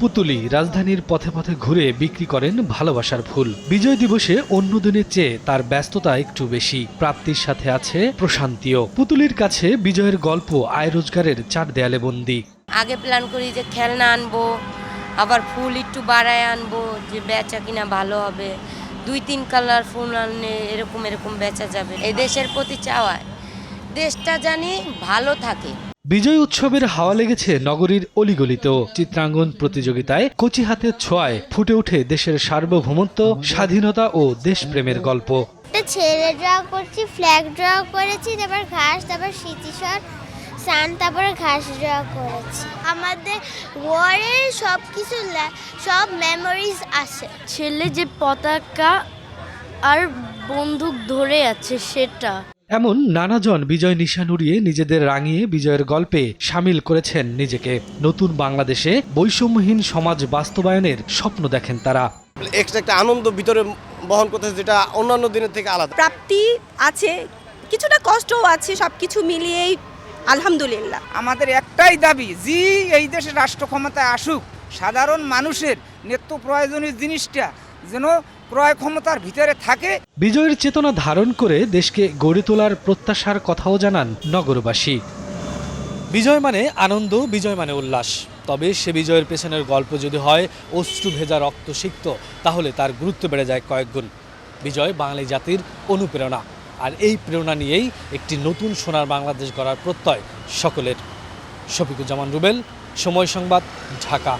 পুতুলি রাজধানীর পথে পথে ঘুরে বিক্রি করেন ভালোবাসার ফুল। বিজয় দিবসে অন্য দিনের চেয়ে তার ব্যস্ততা একটু বেশি। প্রাপ্তির সাথে আছে প্রশান্তিও। পুতুলির কাছে বিজয়ের গল্প, আয় রোজগারের চার দেয়ালে বন্দি। আগে প্ল্যান করি যে খেলনা আনব, আবার ফুল একটু বাড়ায় আনব, যে বেচা কিনা ভালো হবে। দুই, তিন কালার ফুল আনলে এরকম এরকম বেচা যাবে। এই দেশের প্রতি চাওয়ায়। দেশটা জানি ভালো থাকে। বিজয় উৎসবের হাওয়া লেগেছে নগরীর অলিগলিতেও। চিত্রাঙ্গন প্রতিযোগিতায় কচি হাতের ছোঁয়ায় ফুটে ওঠে দেশের সার্বভৌমত্ব স্বাধীনতা ও দেশপ্রেমের গল্প। ছেলে ড্র করছি ফ্ল্যাগ ড্র করেছি তারপর ঘাস তারপর স্মৃতিসর সান তারপরে ঘাস ড্র করেছি। আমাদের ওয়ারের সব কিছু সব মেমোরিজ আছে। ছেলে যে পতাকা আর বন্দুক ধরে আছে সেটা। এমন নানাজন বিজয় নিশান উড়িয়ে নিজেদের রাঙিয়ে বিজয়ের গল্পে সামিল করেছেন নিজেকে। নতুন বাংলাদেশে বৈষম্যহীন সমাজ বাস্তবায়নের স্বপ্ন দেখেন তারা। এক্সট্রা একটা আনন্দ ভিতরে বহন করতেছে যেটা অন্যান্য দিনের থেকে আলাদা। প্রাপ্তি আছে কিছুটা কষ্টও আছে সব কিছু মিলিয়েই আলহামদুলিল্লাহ। আমাদের একটাই দাবি যে এই দেশে রাষ্ট্র ক্ষমতায় আসুক সাধারণ মানুষের নিত্য প্রয়োজনীয় জিনিসটা যেন ক্রয় ক্ষমতার ভিতরে থাকে। বিজয়ের চেতনা ধারণ করে দেশকে গড়ে তোলার প্রত্যাশার কথাও জানান নগরবাসী। বিজয় মানে আনন্দ বিজয় মানে উল্লাস। তবে সে বিজয়ের পেছনের গল্প যদি হয় অশ্রু ভেজা রক্ত সিক্ত তাহলে তার গুরুত্ব বেড়ে যায় কয়েকগুণ বিজয় বাঙালি জাতির অনুপ্রেরণা। আর এই প্রেরণা নিয়েই একটি নতুন সোনার বাংলাদেশ গড়ার প্রত্যয় সকলের। শফিকুজ্জামান রুবেল সময় সংবাদ ঢাকা।